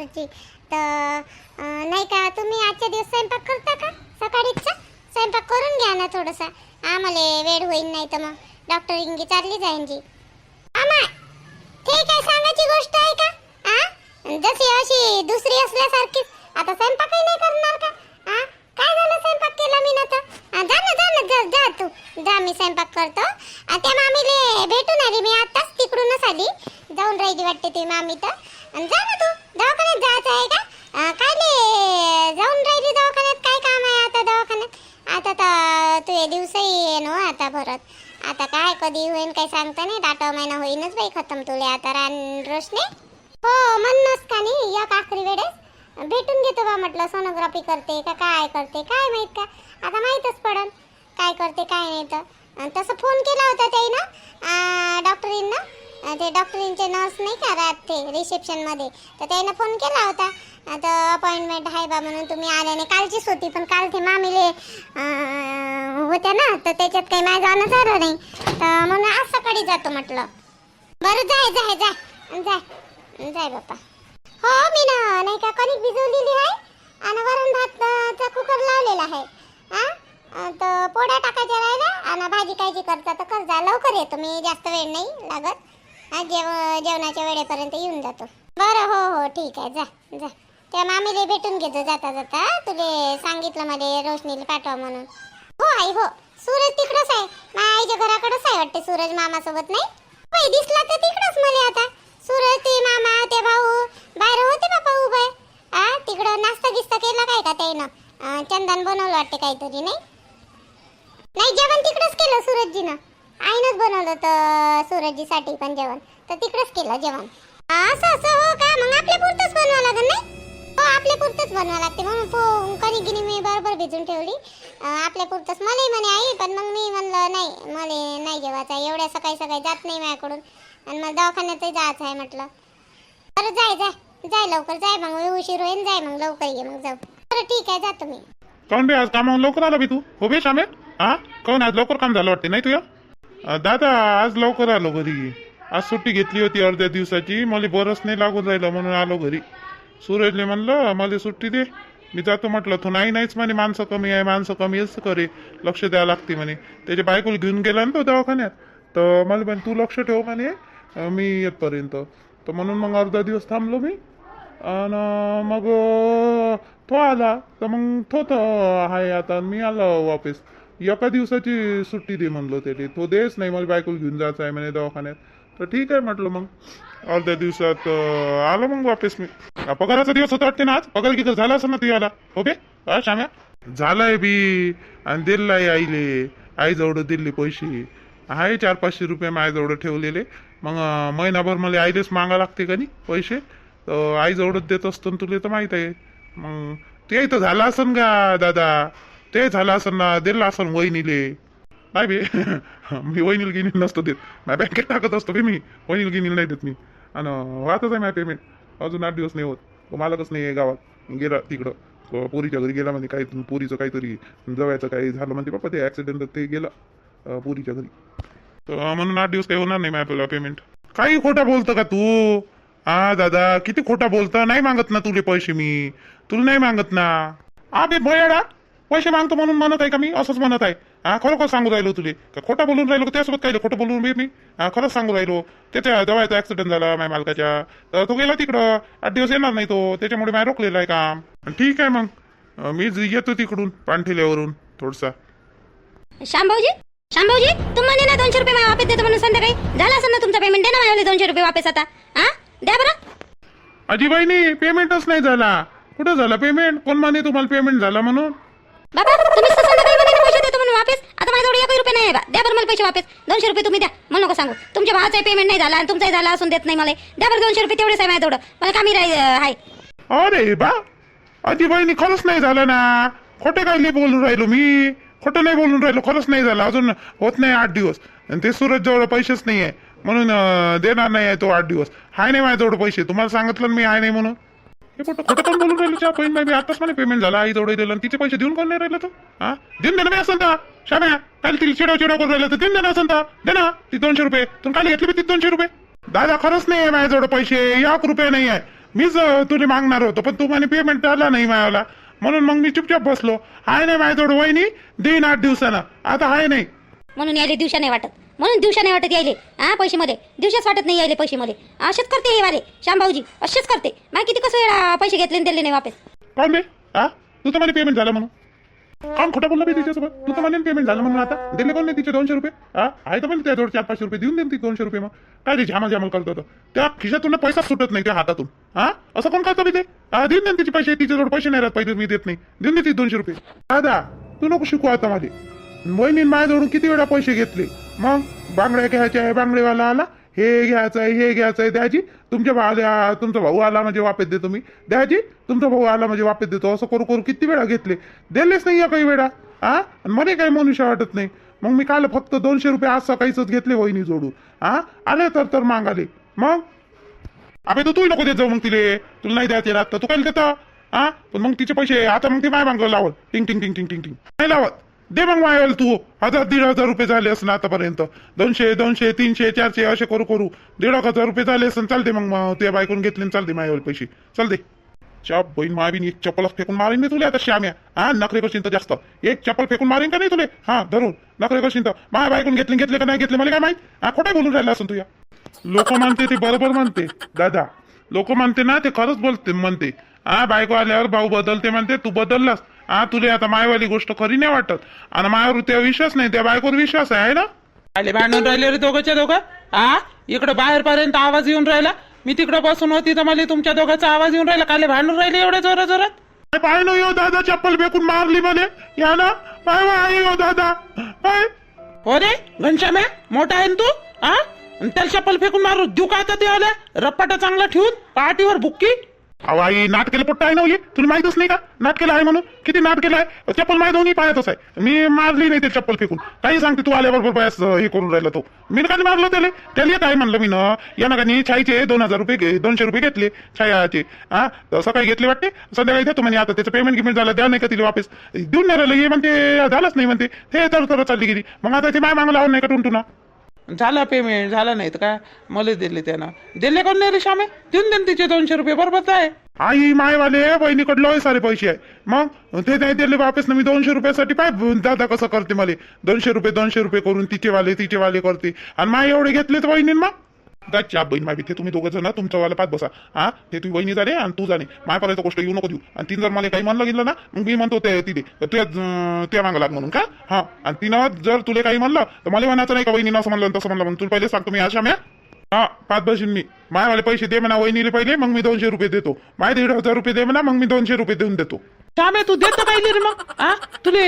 डॉक्टरची तर नाही का तुम्ही आजच्या दिवस स्वयंपाक करता का? सकाळीचा स्वयंपाक करून घ्या ना थोडासा. आम्हाला वेळ होईल नाही तर मग. डॉक्टर इंगी चालली जाईन जी. आमा ते काय सांगायची गोष्ट आहे का? आ? जशी अशी दुसरी असल्यासारखी. आता स्वयंपाकही नाही करणार का? आ? काय झालं स्वयंपाक केला मी ना तर जा ना जा ना जा, जा तू. जा मी स्वयंपाक करतो. त्या मामीले भेटून आली. मी आताच तिकडूनच आली. जाऊन राहिली वाटते ती मामी तर. आणि जा ना तू दवाखान्यात जायचं आहे का? काय ले जाऊन राहिली दवाखान्यात? काय काम आहे आता दवाखान्यात? आता तर तू हे दिवसही ये नो हो आता परत आता काय कधी होईन काही सांगता नाही. आठवा महिना होईनच बाई खतम तुले. आता रान रोशने? हो म्हणूनच का नाही या आखरी वेळेस. भेटून घेतो बा म्हटलं सोनोग्राफी करते का काय करते काय माहीत का? आता माहीतच पडन काय करते काय नाही तर. अन् तसं फोन केला होता त्याईनं डॉक्टरींना ते डॉक्टरींचे नर्स नाही का राहत ते रिसेप्शनमध्ये तर त्यानं फोन केला होता. आता अपॉइंटमेंट आहे बा म्हणून तुम्ही आले नाही. कालचीच होती पण काल ते मामीले होत्या ना तर त्याच्यात काही माझं जाणं झालं नाही. तर म्हणून आज सकाळी जातो म्हटलं. बरं जाय जाय जाय. जाय. जाय बाप्पा. हो मी ना नाही का कणिक भिजवलेली आहे. आणि वरण भातचा कुकर लावलेला आहे. हां तर पोळ्या टाकायच्या राहिल्या. आणि भाजी कायची करता तर कर जा लवकर येतो मी जास्त वेळ नाही लागत. हा, जेव जेवणाच्या वेळेपर्यंत येऊन जातो. बरं हो हो ठीक आहे जा जा. त्या मामीला भेटून घेतो जाता जाता. तुले सांगितलं मला रोशनीला पाठवा म्हणून. हो आई हो. सूरज तिकडच आहे. माझ्या आईच्या घराकडंच आहे वाटते सूरज मामासोबत नाही? बाई दिसला तर तिकडच मला आता. सूरज ते मामा ते भाऊ. बाहेर होते बापा उभे. आ तिकडं नाश्ता गिस्ता केला काय का त्यानं चंदन बनवलं वाटते काहीतरी नाही? नाही जेवण तिकडंच केलं सूरजजीनं. आईनच बनवलं तर सूरजजीसाठी पण जेवण. तर तिकडंच केलं जेवण. असं असं हो का? मग आपल्या पुरतंच बनवावं लागेल नाही? हो आपल्या पुरतंच बनवावं लागते. म्हणून पो कणी गिनी मी बरोबर भिजून ठेवली. आपल्या पुरतंच. मलाही म्हणे आई पण मग मी म्हणलं नाही मला नाही जेवायचं एवढ्या सकाळी सकाळी जात नाही माझ्याकडून. आणि मला दवाखान्यातही जायचं आहे म्हटलं. बरं जाय जाय. जाय लवकर. जाय मग. उशीर होईल जाय मग. लवकर ये मग. जाऊ. बरं ठीक आहे. जातो मी काऊन बे आज कामावर लवकर आला बी तू? हो बे शामे हा काऊन आज लवकर काम झालं वाटते? नाही तुया? दादा आज लवकर आलो घरी. आज सुट्टी घेतली होती अर्ध्या दिवसाची. मला बरंच नाही लागून राहिलं म्हणून आलो घरी. सूरजले म्हणलं मला सुट्टी दे. मी जातो म्हटलं तो नाही नाहीच म्हणे माणसं कमी आहे माणसं कमी असं करे लक्ष द्यावं लागते म्हणे. त्याच्या बायकोला घेऊन गेला ना तो दवाखान्यात. तर मला म्हणे तू लक्ष ठेव म्हणे मी येतपर्यंत. तर म्हणून मग अर्धा दिवस थांबलो मी. आणि मग तो आला. तर मग तो तर आहे आता मी आलो वापस. एका दिवसाची सुट्टी दे म्हणलो त्याने. तो देच नाही मला बायकोला घेऊन जायचं आहे म्हणे दवाखान्यात. तर ठीक आहे म्हटलं मग. अर्ध्या दिवसात आलो मग वापस मी. पगाराचा दिवस होता वाटते ना आज? पगार किती झाला असं ना ती आला ओके श्याम्या? झालाय बी. आणि दिलाय आईले. आईजवळ दिले पैसे. आहे चार पाचशे रुपये माझ्याजवळ ठेवलेले. मग महिनाभर मला आईलेच मागा लागते का नाही पैसे? तर आईजवळच देत असतो ना तुला तर माहीत आहे. मग ते तर झालं असन का दादा? ते झालं असं ना दिलं असं वहिनीले. नाही बे मी वहिनील गिनील नसतो देत. माझ्या बँकेत टाकत असतो बे मी. वहिनील गिनील नाही देत मी. आणि वाहतच आहे माझ्या पेमेंट अजून आठ दिवस नाही होत. मालकच नाही आहे गावात. गेला तिकडं. पुरीच्या पोरीच्या घरी गेला म्हणजे काही पोरीचं काहीतरी जवळचं काही झालं म्हणते बाप्पा ते ॲक्सिडेंट ते गेलं पुरीच्या घरी. तर म्हणून आठ दिवस काही होणार नाही माझ्या पेमेंट काही खोटा बोलतं का तू? हा दादा किती खोटा बोलता? नाही मागत ना तुले पैसे मी. तुला नाही मागत ना. आबे बे भयाडा. पैसे मागतो म्हणून म्हणत आहे का मी? असंच म्हणत आहे. हा खरोखर सांगू राहिलो तुले का खोटं बोलून राहिलो का? त्यासोबत काय खोटं बोलून बे मी हा खरंच सांगू राहिलो. त्याच्या जवळचा ऍक्सिडेंट झाला माझ्या मालकाच्या. तर तो गेला तिकडं. आठ दिवस येणार नाही तो. त्याच्यामुळे मी रोखलेलं आहे काम. ठीक आहे मग. मी ज- येतो तिकडून पाणठिल्यावरून थोडसा. शांभाऊजी? शांभाऊजी तुम्हाला ना दोनशे रुपये वापस देतो म्हणून संध्याकाळी? झाला असेल ना तुमचा पेमेंट दे ना माझ्यावाले दोनशे रुपये वापस आता. हा? द्या बरं. अजिबाईनी पेमेंटच नाही झाला. कुठं झाला पेमेंट कोण म्हणे तुम्हाला पेमेंट झाला म्हणून? बाबा तुम्ही संध्याकाळी म्हणे पैसे देतो म्हणून वापस? आता माझ्याजवळ एकही रुपये नाही बा. द्या बरं मला पैसे वापस. दोनशे रुपये तुम्ही द्या. मला नको सांगू. तुमच्या भावाचा पेमेंट नाही झाला आणि तुमचाही झाला असून देत नाही मला. द्या बरं दोनशे रुपये तेवढेच आहे माझ्याजवळ. मला कामी राही आहे अरे बा अजिबाईनी खरंच नाही झालं ना? खोटे काय बोलून राहिलो मी. खोटं नाही बोलून राहिलो खरंच नाही झालं. अजून होत नाही आठ दिवस. आणि ते सूरज जवळ पैसेच नाही आहे म्हणून अं, देणार नाही आहे तो आठ दिवस. हाय नाही माझ्याजवळ पैसे. तुम्हाला सांगितलं ना मी हाय नाही म्हणून? हे खोटं खोटं पण बोलून राहिलं चहा पहिन बाई आताच मला पेमेंट झाला. आई जवळ दिलं आणि तिचे पैसे देऊन कोण नाही राहिलं तू? हा? देऊन देणं ना मी असं तर शाम्या काल तिला चिडव चिडव करून राहिलं तर देऊन देणं ना असं दे ना. ती दोनशे रुपये. तुम्ही काल घेतली ती दोनशे रुपये? दादा खरंच नाही आहे माझ्याजवळ पैसे. एक रुपये नाही आहे. मीच तुला मागणार होतो पण तू म्हणे पेमेंट आला नाही मायाला म्हणून मग मी चुपचाप बसलो. आहे नाही माझ्याजवळ वहिनी. देईन आठ दिवसानं. आता आहे नाही. म्हणून यायले दिवसा नाही वाटत. म्हणून दिवशा नाही वाटत यायले. हा पैसे मध्ये दिवसाच वाटत नाही यायले पैसे मध्ये असेच करते हे वाले. श्यामभाऊजी असेच करते. मग किती कसं वेळा पैसे घेतले आणि दिले नाही वापस? काऊन बे? हा तू तर म्हणे पेमेंट झालं म्हणून. काम खोटं बोललं बे तिच्यासोबत. तू तर म्हणे पेमेंट झालं म्हणून आता. दिले कोण नाही तिचे दोनशे रुपये? हा आहे तर म्हणजे त्याजवळ चार पाचशे रुपये. देऊन दे ती दोनशे रुपये मग. काय ते झामा झामल करतो तो. त्या खिशातून पैसा सुटत नाही त्या हातातून. हा असं कोण करतो बे ते? हा देऊन दे तिचे पैसे. तिच्याजवळ पैसे नाही राहत. पाहिजे मी देत नाही. देऊन दे ती दोनशे रुपये. दादा तू नको शिकू आता माझे वहिनी माझ्याजवळून किती वेळा पैसे घेतले? मग बांगड्या घ्यायचे आहे बांगडेवाला आला हे घ्यायचं आहे हे घ्यायचं आहे द्याजी तुमच्या भाऊ तुमचा भाऊ आला म्हणजे वापस देतो तुम्ही द्याजी तुमचा भाऊ आला म्हणजे वापस देतो. असं करू करू किती वेळा घेतले? दिलेच नाही या काही वेळा. हा आणि मला काही मनुष्य वाटत नाही. मग मी काल फक्त दोनशे रुपये आज सकाळीच घेतले वहिनी जोडून. हा आले तर तर मागाले. मग? अबे तू तू नको देत जाऊ मग तिले. तुला नाही द्यायचे राहत तू काय देता? हा पण मग तिचे पैसे आता मग ते माय मागं लावत. टिंग टिंग टिंग टिंग टिंग टिंग. नाही लावत. दे मग मायल तू. हजार दीड हजार रुपये झाले असं आतापर्यंत. दोनशे दोनशे तीनशे चारशे असे करू करू. दीड एक हजार रुपये झाले असं चालते मग मग तुझ्या बायकून घेतले चालते मायावर पैसे. चल दे. च्या बहीण मावीन एक चप्पल फेकून मारीन मी तुले आता श्याम्या. हा नखरे करशील तर जास्त. एक चप्पल फेकून मारीन का नाही तुले? हा धरून. नखरे करशील तर. माया बायकून घेतले घेतले का नाही घेतले मला काय माहीत? हा खोटं बोलून राहिला असं तुझ्या. लोक म्हणते ते बरोबर म्हणते दादा लोक म्हणते ना ते खरंच बोलते म्हणते. हा बायको आल्यावर भाऊ बदलते म्हणते तू बदललास. हा तुला आता मायवाली गोष्ट खरी नाही वाटत. आणि मायावर त्या विश्वास नाही त्या बायकोवर विश्वास आहे ना? आले भांडून राहिले रे दोघंच्या दोघं? हा इकडं बाहेरपर्यंत आवाज येऊन राहिला. मी तिकडं बसून होती तर मला तुमच्या दोघांचा आवाज येऊन राहिला. काले भांडून राहिले एवढ्या जोरात जोरात? काय ना यो दादा चप्पल फेकून मारली म्हणे. या ना. पाय पाय यो दादा. पाय. हो रे घनश्याम्या मोठा आहे ना तू? हा आणि त्याला चप्पल फेकून मारू देऊ का आता आल्या रप्पाटा चांगला ठेवून पाठीवर बुक्की अहो आई नाटकेला पोट्टा आहे ना हो हे तुला माहितच नाही का? नाटकेला आहे म्हणून? किती नाटकेला आहे? चप्पल माझ्या दोन्ही पायातच आहे. मी मारली नाही ते चप्पल फेकून. काही सांगते तू आल्याबरोबर बरोबर हे करून राहिला तो. मी काय मारलं त्याला. त्याला येत आहे म्हणलं मी ना. या नका नाही छाईचे दोन हजार रुपये दोनशे रुपये घेतले छायाचे. हा? सकाळी घेतले वाटते. संध्याकाळी देतो म्हणजे आता त्याचं पेमेंट गिमेंट झालं द्या नाही का तिला वापस. देऊन नाही राहिलं. हे म्हणते झालंच नाही म्हणते. हे तर चालली गेली. मग आता ते माय मागं लावून नाही का टुंटुना झालं पेमेंट झालं नाही तर काय? मला दिले त्यानं. दिले कोण नाही रे श्यामे? देऊन देन तिचे दोनशे रुपये बरोबर आहे. आई मायवाले बहिणीकडे लय सारे पैसे आहे. मग? ते नाही दिले वापस ना मी दोनशे रुपयासाठी पाय दादा कसं करते मला? दोनशे रुपये दोनशे रुपये करून तिचे वाले तिचे वाले करते. आणि माय एवढे घेतले तर बहिणीन मग? दाच्या बहीण माय ते तुम्ही दोघं जण तुमच्यावाला वाला पाच बसा. हा? ते तुम्ही बहिणी जाणे आणि तू जाणे मायपर्यंत गोष्ट येऊ नको देऊ. आणि तिने जर मला काही म्हणलं गेलं ना मग मी म्हणतो ते तिथे. तुझ्या त्या मागं लाग म्हणून का? हा. आणि तिनं जर तुला काही म्हणलं तर मला म्हणायचं नाही का वहिनीनं असं म्हणलं तसं म्हणलं. म्हणून तुला पहिले सांगतो मी आशा म्या हा पाच बसून मी. मायावाले पैसे दे म्हणा वहिनीले पहिले मग मी दोनशे रुपये देतो. माय दीड हजार रुपये दे म्हणा मग मी दोनशे रुपये देऊन देतो. श्यामे तू देतो काय रे मग हा तुले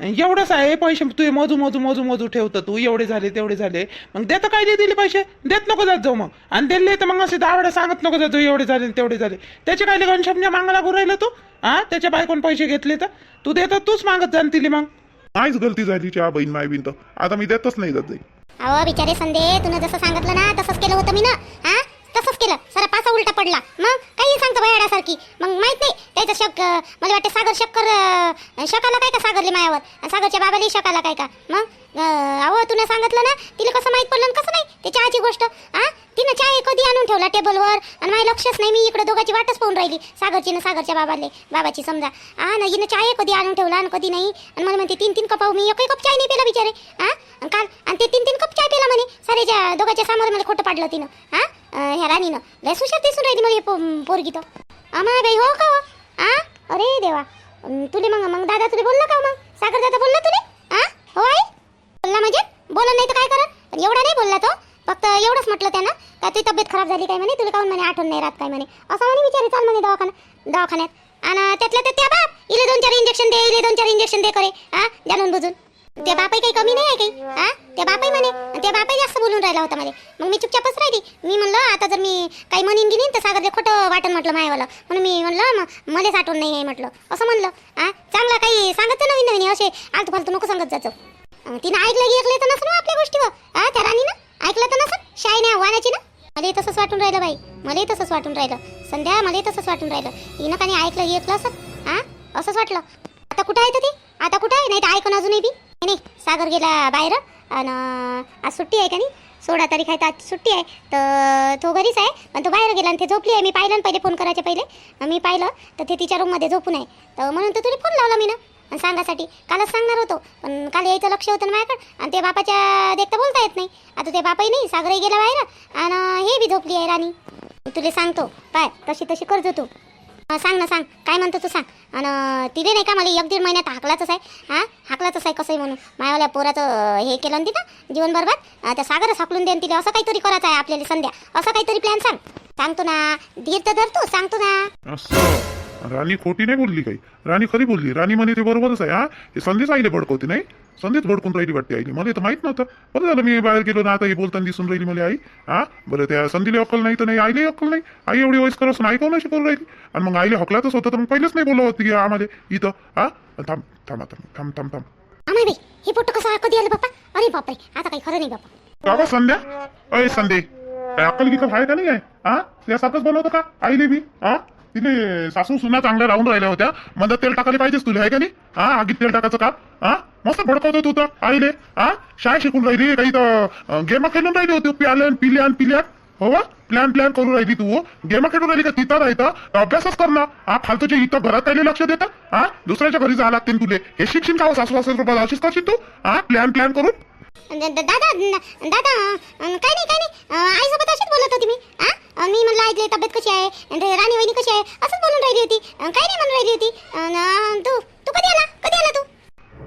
एवढंच आहे पैसे तू मोजू मोजू मोजू मोजू ठेवतं तू. एवढे झाले तेवढे झाले. मग देतं काय नाही दिले पैसे? देत नको जात जाऊ मग. आणि दिले तर मग असे दहा वेळा सांगत नको जात जाऊ एवढे झाले तेवढे झाले. त्याचे काय घनश्यामच्या मागं लागू राहिलं तू? हा त्याच्या बायकोन पैसे घेतले तर? तू देतो तूच मागत जाण तिले मग. नाहीच गलती झाली च्या बहीण माय बिन तर. आता मी देतच नाही जात जाईल अहो बिचारे संदे तुला जसं सांगितलं ना तसंच केलं होतं मी ना हा तसंच केलं. सरा पासा उलटा पडला. मग? काही सांगतो बयाडासारखी मग माहीत नाही त्याचा शक मला वाटतं सागर शक्कर शकाला काय का सागरली मायावर? सागरच्या बाबालाही शकाला काय का? मग? अहो तुला सांगितलं ना? तिला कसं माहीत पडलं कसं नाही? ते चहाची गोष्ट हा तिनं चहा कधी आणून ठेवला टेबलवर? आणि माझ्या लक्षच नाही मी इकडे दोघांची वाटच पाहून राहिली. सागरची ना सागरच्या बाबाले बाबाची समजा. हा ना हिनं चहा कधी आणून ठेवला आणि कधी नाही? आणि मला म्हणते तीन तीन कप मी एकही कप चाय नाही पेला बिचारे. हा काल आणि ते तीन तीन कप चाय पेला म्हणे. सारेच्या दोघांच्या समोर मला खोटं पाडलं तिनं. हा ह्या राणीनं. लय सुशार दिसून राहिली मला हे पोरगी तो आम्हा बाई हो का हो? हा अरे देवा. तुले मग मग दादा तुले बोललं का हो मग? सागर दादा बोलला तुले हा हो आई बोलला म्हणजे बोलला नाही तर काय करत एवढा नाही बोलला तो फक्त एवढंच म्हटलं त्यानं का तुझी तब्येत खराब झाली काय म्हणे? तुला काऊन म्हणे आठवण नाही राहत काय म्हणे? असं म्हणे विचारे चाल म्हणे दवाखाना दवाखान्यात. आणि त्यातल्या तर त्या बाप इले दोन चार इंजेक्शन दे इले दोन चार इंजेक्शन दे करे हा जाणून बुजून. त्या बापाई काही कमी नाही आहे काही हा त्या बापाई म्हणे त्या बापाई जास्त बोलून राहिला होता मला मग मी चुपचापच राहिली. मी म्हणलं आता जर मी काही म्हणून गेली तर सागरले खोटं वाटण म्हटलं मायवाला. म्हणून मी म्हणलं मग मलाच आठवण नाही आहे म्हटलं. असं म्हणलं हा चांगला काही सांगत नवीन नवीन असे आलतू फालतू नको सांगत जायचं तिनं ऐकलं गिरलं तर नसलं आपल्या गोष्टीवर हा त्या राणीनं ऐकलं तर नसल शाय नाही वाहनाची मलाही तसंच वाटून राहिलं बाई. मलाही तसंच वाटून राहिलं. संध्या मलाही तसंच वाटून राहिलं. हिनं काही ऐकलं ऐकलं असं? हा? असंच वाटलं. आता कुठं आहे तर ते? आता कुठं आहे? नाही तर ऐकून अजूनही बी. नाही, नाही सागर गेला बाहेर. आणि आज सुट्टी आहे का नाही? सोळा तारीख आहे तर आज सुट्टी आहे. तर तो घरीच आहे. पण तो बाहेर गेला आणि ते झोपली आहे. मी पाहिलं ना पहिले फोन करायच्या पहिले. मी पाहिलं तर ते तिच्या रूममध्ये झोपून आहे. तर म्हणून तर तुला फोन लावला मी ना आणि सांगासाठी कालच सांगणार होतो. पण काल यायचं लक्ष होतं ना माझ्याकडे आणि ते बापाच्या देखता बोलता येत नाही. आता ते बापाही नाही सागरही गेला बाहेर आणि हे बी झोपली आहे राणी. तुला सांगतो पाय तशी तशी करतो तू. सांग ना सांग काय म्हणतो तू सांग. आणि तिथे नाही का मला एक दीड महिन्यात हाकलाच आहे. हां? हाकलाच आहे कसंही म्हणून. मायावाल्या पोराचं हे केलं ना तिथं जीवन बरबाद. त्या सागरच हाकलून देईन तिला. असं काहीतरी करायचं आहे आपल्याला संध्या. असं काहीतरी प्लॅन सांग. सांगतो ना धीर तर धरतो सांगतो ना. राणी खोटी नाही बोलली काही. राणी खरी बोलली. राणी म्हणे ते बरोबरच आहे हा? हे संदेश आईले भडकवते नाही? संदेश भडकून राहिली वाटते आईली मला तर माहीत नव्हतं. बरं झालं मी बाहेर गेलो ना आता हे बोलताना दिसून राहिली मला आई. हा? बरं त्या संधीला अक्कल नाही तर नाही आईला अक्कल नाही. आई एवढी वयस्कर असून आई कोण अशी बोलून राहिली? आणि मग आईला हकलातच होतं तर मग पहिलेच नाही बोललं होती आम्हाला इथं. हा? थांब थांब थांब थांब थांब. थांब हे पोट्ट कसं कधी आलं बाप्पा? अरे बापरे आता काही खरं नाही बाप्पा. का गं संध्या? अय संधे काय अक्कल गिकल आहे का नाही आहे हा? त्यासारखंच बनवतं का? आईले बी हा? तिने सासू सुना चांगल्या राहून राहिल्या होत्या. मधात तेल टाकायला पाहिजेच तुला आहे का नाही? हा आगीत तेल टाकायचं का? हा? मस्त भडकवतो तू तर आईले. हा? शाळा शिकून राहिली काही तर गेम खेळून राहिली होती प्याल्यान पिल्यान पिल्या हो प्लॅन प्लॅन करून राहिली तू. गेम खेळून राहिली का तिथं राहतं? अभ्यासच कर ना. हा फालतूचे इथं घरात काही लक्ष देत. हा? दुसऱ्याच्या घरी जायला लागते तुले. हे शिक्षण का हो, सासू सासू रुपये अशीच करशील तू? हा? प्लॅन प्लॅन करून. दादा दादा काही नाही काही नाही. आईसोबत अशीच बोलत होती मी. हा? मी म्हणलं ऐकले तब्येत कशी आहे? राणी वहिनी कशी आहे? असंच म्हणून राहिली होती. काय नाही म्हणून राहिली होती. तू तू कधी आला? कधी आला तू?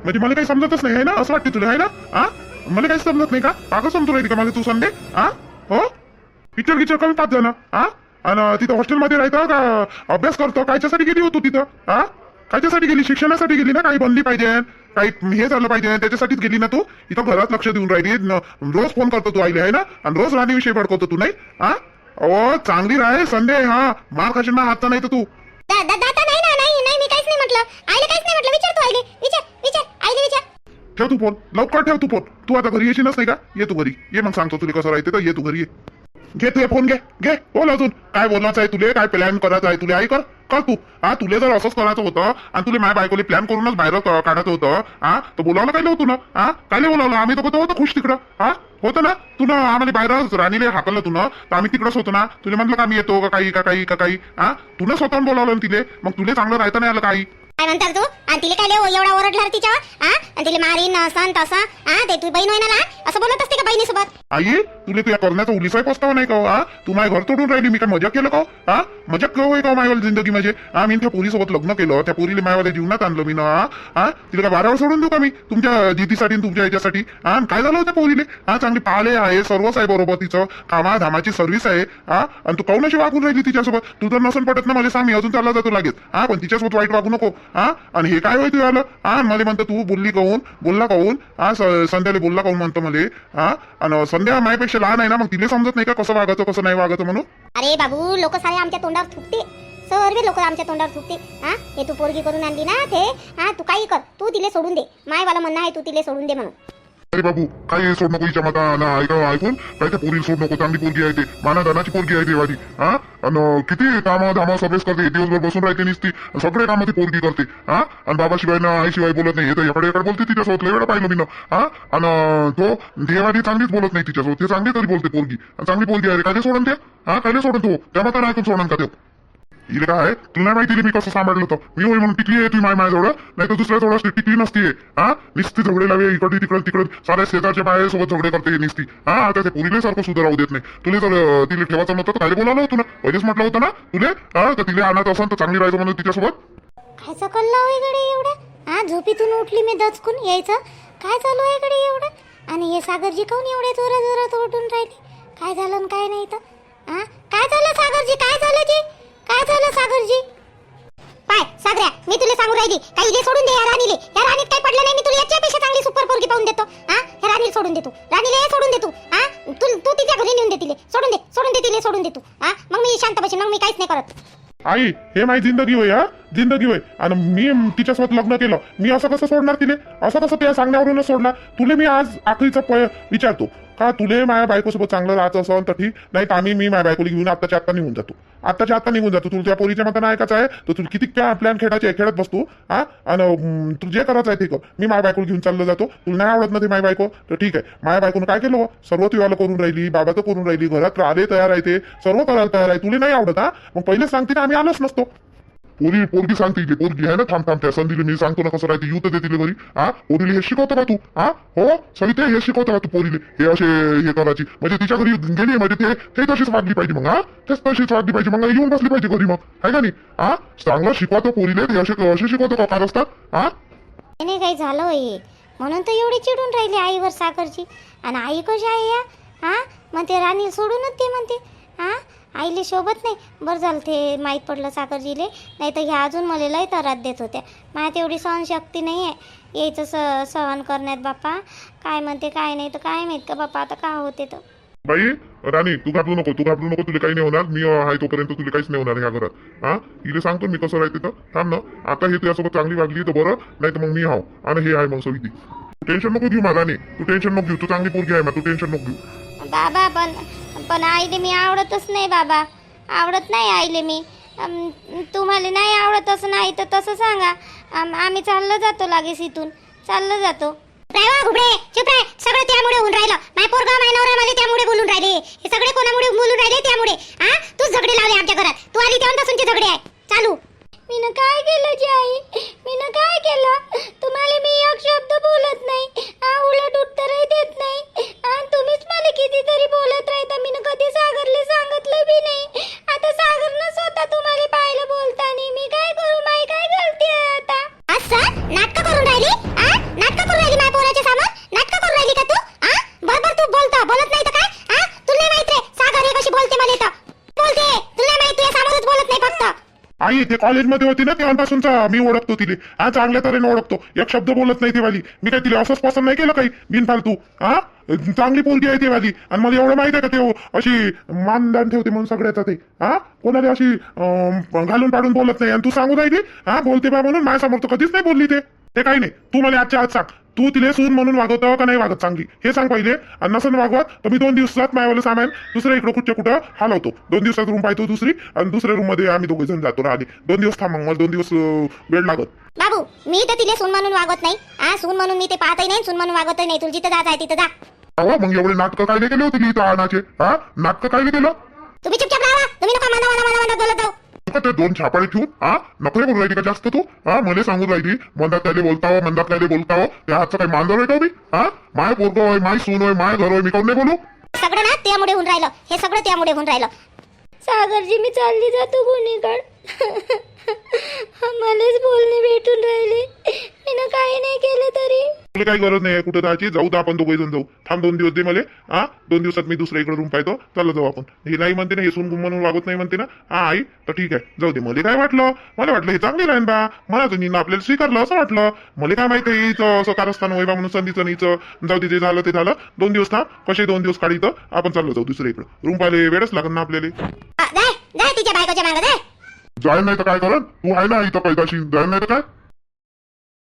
म्हणजे मला काही समजतच नाही आहे ना? असं वाटतं तुला आहे ना? हा मला काही समजत नाही का? पागल समजू राहिली का मला तू संडे हा हो? पिक्चर गिचर कमी पाच जण हा आणि तिथं हॉस्टेलमध्ये राहतं का? अभ्यास करतो कायच्यासाठी गेली होतो तिथं हा कायच्यासाठी गेली? शिक्षणासाठी गेली ना? काही बनली पाहिजे काही हे झालं पाहिजे त्याच्यासाठीच गेली ना तू? इथं घरात लक्ष देऊन राहिली रोज फोन करतो तू आईले आहे ना? आणि रोज राणीविषयी भडकवतो तू नाही? हा अहो चांगली राहे संडे हा. मार खाशील ना हातचा नाही तर तू. दा- दा- दादा नाही ना नाही नाही मी काहीच नाही म्हटलं. आईला काहीच नाही म्हटलं. विचार तू आईले. विचार विचार. आईले विचार. ठेव तू फोन. लवकर ठेव तू फोन. तू आता घरी येशीलच नाही का? ये तू घरी. ये मग सांगतो तुला कसं राहते तर ये तू घरी ये. घे तू हे फोन घे. घे. बोल अजून. काय बोलण्याचं आहे तुले? काय प्लॅन करायचं आहे तुला? आई कर. कर तू. हा तुले जर असंच करायचं होतं आणि तुला माझ्या बायकोले प्लॅन करूनच बाहेर क- काढायचं होतं हा तर बोलावलं काय होतं ना? हा? काय बोलावलं? आम्ही तर होतो खुश तिकडं. हा? होतं ना? तुला आम्हाला बाहेर राणीला हाकललं तुला तर आम्ही तिकडंच होतो ना. तुला म्हटलं का मी येतो का काही का काही का काही? हा तुला स्वतःहून बोलावलं तिले. मग तुला चांगलं राहता नाही आलं काही. काय म्हणतात तू? आणि तिला काय लय एवढा ओरडला तिच्यावर? हा आणि तिला मारीन असं तसं. हा ते तू बहीण होय ना लहान? असं बोलत असते का बहिणीसोबत? आई तुला तुझ्या करण्याचा उलिसाय पस्तावा नाही का हो, हा तू माझ्या घर तोडून राहिली मी काय मजा केलं का हो? हा मजा केलं होय का हो माझ्या जिंदगी म्हणजे हा मी त्या पोरीसोबत लग्न केलं त्या पोरीला माझ्यावाल्या जीवनात आणलं मी ना हा? हा तिला काय बारावर सोडून देऊ का मी? तुमच्या जितीसाठी आणि तुमच्या याच्यासाठी? हा आणि काय झालं होतं पोरीले? हा चांगली पाले आहे सर्वच आहे बरोबर तिचं. कामा धामाची सर्व्हिस आहे. हा आणि तू काऊन अशी वागून राहिली तिच्यासोबत? तू तर नसून पटत ना मला सांग मी अजून त्याला जातो लागेल. हा पण तिच्यासोबत वाईट वागू नको. हा? आणि हे काय होय तू आलं? हा मला म्हणतं तू बोलली काऊन बोलला काहून? हा संध्याला बोलला काहून? म्हणतो मला. हा? आणि संध्या माझ्यापेक्षा लहान आहे ना मग तिला समजत नाही का कसं वागायचं कसं नाही वागायचं म्हणून? अरे बाबू लोक सारे आमच्या तोंडावर थुकते. सर्व लोक आमच्या तोंडावर थुकते. हा? हे तू पोरगी करून आणली ना ते. हा तू काही कर. तू तिले सोडून दे. मायवाला म्हणणं आहे तू तिले सोडून दे म्हणून. अरे बाबू काय सोड नको हिच्या मता ना ऐका ऐकून? काय त्या पोरी सोड नको. चांगली पोरगी आहे ते. माना दानाची पोरगी आहे देवाची हा? आणि किती कामं धामा सबेस करते. दिवसभर बसून राहते नुसती. सगळे कामं ती पोरगी करते. हा? आणि बाबाशिवाय ना आईशिवाय बोलत नाही. हे तर एकडे एकडे बोलते तिच्यासोबत. लय वेळा पाहिलं मी ना. हा? आणि तो देवानी चांगलीच बोलत नाही तिच्यासोबत. ते चांगली तरी बोलते पोरगी. आणि चांगली पोरगी आहे रे. काय सोडून ते? हा? काय सोडून तो? त्या माता ऐकून सोडून का ते? हिला काय? तुला नाही माहिती मी कसं सांभाळलं होतं. मी होय म्हणून टिकली आहे तुम्ही माय माझ्याजवळ. नाही तर दुसऱ्या जवळ टिकली नसती हा? निस्ती झगडे लावे इकडे तिकडे तिकडे. साऱ्या शेजारच्या बाहेरसोबत झगडे करते निस्ती. हा? आता ते पुरीले सारखं सुधारावू देत नाही. तुला जर तिला ठेवायचं नव्हतं तर काय बोलावलं होतं ना? पहिलेच म्हटलं होतं ना? तुले? हा? तर तिला आणत असेल तर चांगली राहायचं म्हणून तिच्यासोबत. खायचं कल्ला होय गडे एवढं? हा? झोपीतून उठली मी दचकून यायचं. काय चालू आहे गडे एवढं? आणि हे सागरजी काऊन एवढे जोरा जोरात उठून राहिले? काय झालं काय नाही तर? हा? काय झालं सागरजी? काय झालं जी? काय झालं सागरजी? पाय सागऱ्या मी तुला सांगू राहिली. काही इले सोडून दे या राणीले. या राणीत काही पडलं नाही मी तुला याच्यापेक्षा चांगली सुपर पोरगी पाहून देतो. हा? हे राणीला सोडून देतो राणीले हे सोडून देतो हा? तू तू तिच्या घरी नेऊन देतील सोडून दे सोडून दे सोडून देतो हा? मग मी शांत बसेन मग मी काहीच नाही करत. आई हे माझी जिंदगी होय हा? जिंदगी होय. आणि मी तिच्यासोबत लग्न केलं. मी असं कसं सोडणार तिने असं कसं त्या सांगण्यावरूनच सोडणार? तुले मी आज आखरीचा पय विचारतो. का तुले माझ्या बायकोसोबत चांगलं राहायचं असेल तर ठीक. नाही तर आम्ही मी माझ्या बायकोला घेऊन आत्ताच्या आत्ता निघून जातो. आत्ताच्या आत्ता निघून जातो. तुला त्या पोरीच्या मतानं ऐकायचं आहे? तर तुला किती काय प्लॅन खेळायचे खेळत बसतो. हा? आणि तू जे करायचं आहे ते कर. मी माझ्या बायकोला घेऊन चाललो जातो. तुला नाही आवडत ना ते माझी बायको? तर ठीक आहे. माझ्या बायकोनं काय केलं? सर्व तुला करून राहिली बाबा तर करून राहिली घरात आले तयार आहे ते. सर्व करायला तयार आहे. तुला नाही आवडत हा? मग पहिलेच सांगते ना आम्ही आलोच नसतो. पोरी पोरगी सांगते इथे पोरगी आहे ना? थांब थांब. त्या संधीला मी सांगतो ना कसं राहते. येऊ तर देतील घरी. हा पोरीला हे शिकवतो का तू? हा हो? सविते हे शिकवतो का तू पोरीले? हे असे हे करायची. म्हणजे तिच्या घरी गेली म्हणजे ते ते तशीच वागली पाहिजे मग हा तेच तशीच वागली पाहिजे. मग येऊन बसली पाहिजे घरी मग. आहे का नाही? हा चांगलं शिकवतो पोरीले. ते असे असे शिकवतो का? काय हा नाही काही झालं हे म्हणून तर एवढी चिडून राहिली आईवर साखरची. आणि आई कशी आहे या? हा मग ते राणी सोडूनच ते म्हणते. आईले शोभत नाही. बरं झालं ते माहीत पडलं साखरजीले. नाही तर ह्या अजून मला लय तरात देत होत्या. माझ्या तेवढी सहनशक्ती नाही आहे यायचं स सहन करण्यात बापा काय म्हणते काय नाही तर काय माहीत का बापा आता का होते तर. बाई राणी तू घाबरू नको तू घाबरू नको तुला काही नाही होणार. मी आहे तोपर्यंत तुला काहीच नाही होणार ह्या घरात. हा? इथे सांगतो मी कसं राहते तर. थांब ना. आता हे तुझ्यासोबत चांगली वागली तर बरं नाही तर मग मी हाव. आणि हे आहे मग सविती. टेन्शन नको घेऊ मला राणी. तू टेन्शन नको घेऊ. तू चांगली पोरगी आहे मग तू टेन्शन नको घेऊ. बाबा पण पण आईले मी आवडतच नाही बाबा. आवडत नाही आईले मी. तुम्हाला नाही आवडत असं नाही तर तसं सांगा. आम्ही चाललं जातो लागेस इथून. चाललं जातो. घुबडे चुप राय सगळं त्यामुळे होऊन राहिलं. माय पोरगा माय नवरा मला त्यामुळे बोलून राहिले. हे सगळे कोणामुळे बोलून राहिले? त्यामुळे. हा तू झगडे लावले आमच्या घरात. तू आली तेव्हापासूनचे झगडे आहे. चालू. मीनं काय केलं जी आई? मीनं काय केलं? तुम्हाला मी एक शब्द बोलत नाही. आ उलट उत्तरही देत नाही. आणि तुम्हीच मला कितीतरी बोलत राहता. मीनं कधी सागरले सांगितलं बी नाही. आता सागरनं स्वतः तुम्हाला पाहिलं बोलताना मी काय करू? माई काय गलती आहे आता? असं नाटक करून राहिली? आ नाटक करून राहिली माझ्या पोराच्या समोर नाटक करून राहिली का तू आ बरोबर तू बोलतो बोलत नाही तर काय आ तुला नाही माहीत रे सागर हे कशी बोलते मला तर बोलते तुला नाही माहीत तुझ्या समोरच बोलत नाही फक्त नाही ते कॉलेजमध्ये होती ना तेव्हापासूनचा. मी ओळखतो तिले. हा चांगल्या तऱ्हेने ओळखतो. एक शब्द बोलत नाही ते वाली मी काय तिला असंच पसंत नाही केलं काही? बिनफालतू. हा? चांगली पोरगी आहे ते वाली आणि मला एवढं माहिती आहे का ते हो? अशी मानदान ठेवते म्हणून सगळ्याचा ते. हा? कोणाला अशी घालून पाडून बोलत नाही. आणि तू सांगू राहिली? हा? बोलते बा म्हणून माझ्यासमोर तर कधीच नाही बोलली ते. ते काही नाही. तू मला आजच्या आज सांग. तू तिले सून म्हणून वागवतो का नाही वागत चांगली हे सांग पहिले. आणि नसेल वागवत तर मी दोन दिवसात मायावालं सामान दुसऱ्या इकडं कुठच्या कुठं हलवतो. दोन दिवसात रूम पाहतो दुसरी आणि दुसऱ्या रूममध्ये आम्ही दोघे जण जातो राहिले दोन दिवस थांब मग मला दोन दिवस वेळ लागत. बाबू मी तर तिला सून म्हणून वागत नाही. आ सून म्हणून मी ते पाहतही नाही सून म्हणून वागतही नाही. तुला जिथं जायचं आहे तिथं जा. अहो मग एवढे नाटकं कायले केले होते इथं आणाचे? हा नाटकं कायले केलं? तुम्ही चुपचाप राहा. तुम्ही नका माना माना माना माना बोलत जाऊ. का ते दोन छापाडे ठेवून हा? नखरे करून राहिली का जास्त तू? हा मला सांगून राहिली मंदात कायले बोलताव मंदात कायले बोलताव त्या हातचं काही मांजर आहे का मी हा? माय पोरग होय माय सून होय माय घर होय मी काऊन नाही बोलू? सगळं ना त्यामुळे होऊन राहिलं हे सगळं त्यामुळे होऊन राहिलं. सागरजी मी चालली जातो गुन्हेगार मलाच बोलणे भेटून राहिले मी काही नाही केलं तरी तुला काही गरज नाही कुठं जायची जाऊ तर आपण दोघे जण जाऊ. थांब दोन दिवस दे मला. हा? दोन दिवसात मी दुसऱ्या इकडे रूम पाहतो. चाललं जाऊ आपण. हे नाही म्हणते ना हे सून म्हणून वागत नाही म्हणते ना. हा आई तर ठीक आहे. जाऊ दे. मला काय वाटलं? मला वाटलं हे चांगले राहीन बा. मला तर आपल्याला स्वीकारलं असं वाटलं. मला काय माहिती हिचं असं कारस्थान होय बा म्हणून संधीचं नीचं. जाऊ दे जे झालं ते झालं. दोन दिवस थांब. कसे दोन दिवस काढी तर आपण चाललो जाऊ दुसऱ्या इकडे. रूम पाहिले वेळच लागत ना आपल्याला. तिच्या बायकोच्या मागं जाय जाय नाही तर काय करण? तू आहे ना इथं पैदाशी. जाय नाही तर काय?